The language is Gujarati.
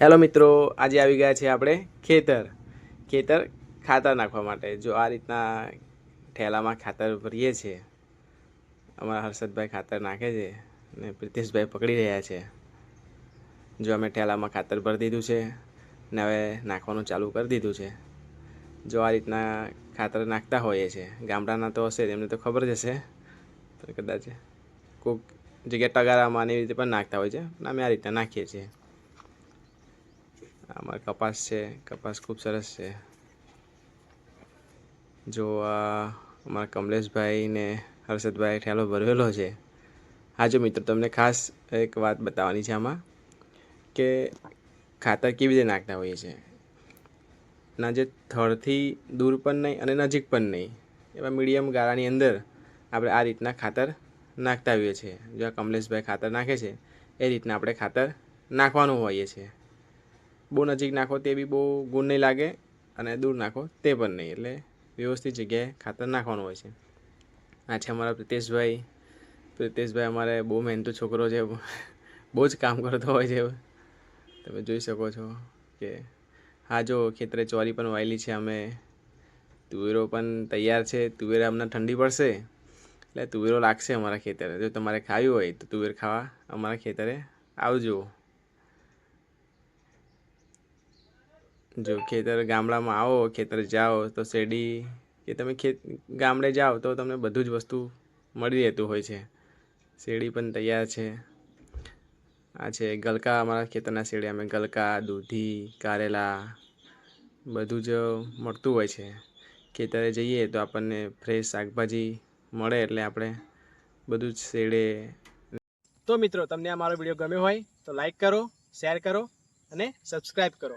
હેલો મિત્રો, આજે આવી ગયા છે આપણે ખેતર. ખેતર ખાતર નાખવા માટે. જો આ રીતના ઠેલામાં ખાતર ભરીએ છીએ. અમારા હર્ષદભાઈ ખાતર નાખે છે ને પ્રિતેશભાઈ પકડી રહ્યા છે. જો અમે ઠેલામાં ખાતર ભરી દીધું છે ને હવે નાખવાનું ચાલુ કરી દીધું છે. જો આ રીતના ખાતર નાખતા હોઈએ છીએ. ગામડાના તો હશે એમને તો ખબર જ હશે. તો કદાચ કોઈક જગ્યાએ ટગારામાં એવી રીતે પણ નાખતા હોય છે. અને અમે આ રીતના નાખીએ છીએ. આમાં કપાસ છે, કપાસ ખૂબ સરસ છે. જો આ અમારા કમલેશભાઈ ને હર્ષદભાઈ ઠેલો ભરવેલો છે. હા, જો મિત્રો, તમને ખાસ એક વાત બતાવવાની છે આમાં કે ખાતર કેવી રીતે નાખતા હોઈએ છીએ ના, જે થડથી દૂર પણ નહીં અને નજીક પણ નહીં. એવા મીડિયમ ગાળાની અંદર આપણે આ રીતના ખાતર નાખતા હોઈએ છીએ જો આ કમલેશભાઈ ખાતર નાખે છે, એ રીતના આપણે ખાતર નાખવાનું હોઈએ છીએ બહુ નજીક નાખો તે બી બહુ ગુણ નહીં લાગે અને દૂર નાખો તે પણ નહીં. એટલે વ્યવસ્થિત જગ્યાએ ખાતર નાખવાનું હોય છે. આ છે અમારા પ્રિતેશભાઈ. પ્રિતેશભાઈ અમારે બહુ મહેનતુ છોકરો છે. બહુ જ કામ કરતો હોય છે. તમે જોઈ શકો છો કે હા, જો ખેતરે ચોરી પણ વાયેલી છે અમે. તુવેરો પણ તૈયાર છે. તુવેરે હમણાં ઠંડી પડશે. એટલે તુવેરો લાગશે અમારા ખેતરે. જો તમારે ખાવી હોય તો તુવેર ખાવા અમારા ખેતરે આવજો. જો ખેતર ગામડામાં આવો, ખેતર જાઓ, તો શેરડી કે તમે ખેત, ગામડે જાઓ તો તમને બધું જ વસ્તુ મળી રહેતું હોય છે. શેરડી પણ તૈયાર છે. આ છે ગલકા, અમારા ખેતરના શેરડી. અમે ગલકા, દૂધી, કારેલા બધું જ મળતું હોય છે. ખેતરે જઈએ તો આપણને ફ્રેશ શાકભાજી મળે એટલે આપણે બધું જ શેડે તો મિત્રો, તમને આ મારો વીડિયો ગમ્યો હોય તો લાઈક કરો શેર કરો અને સબસ્ક્રાઈબ કરો.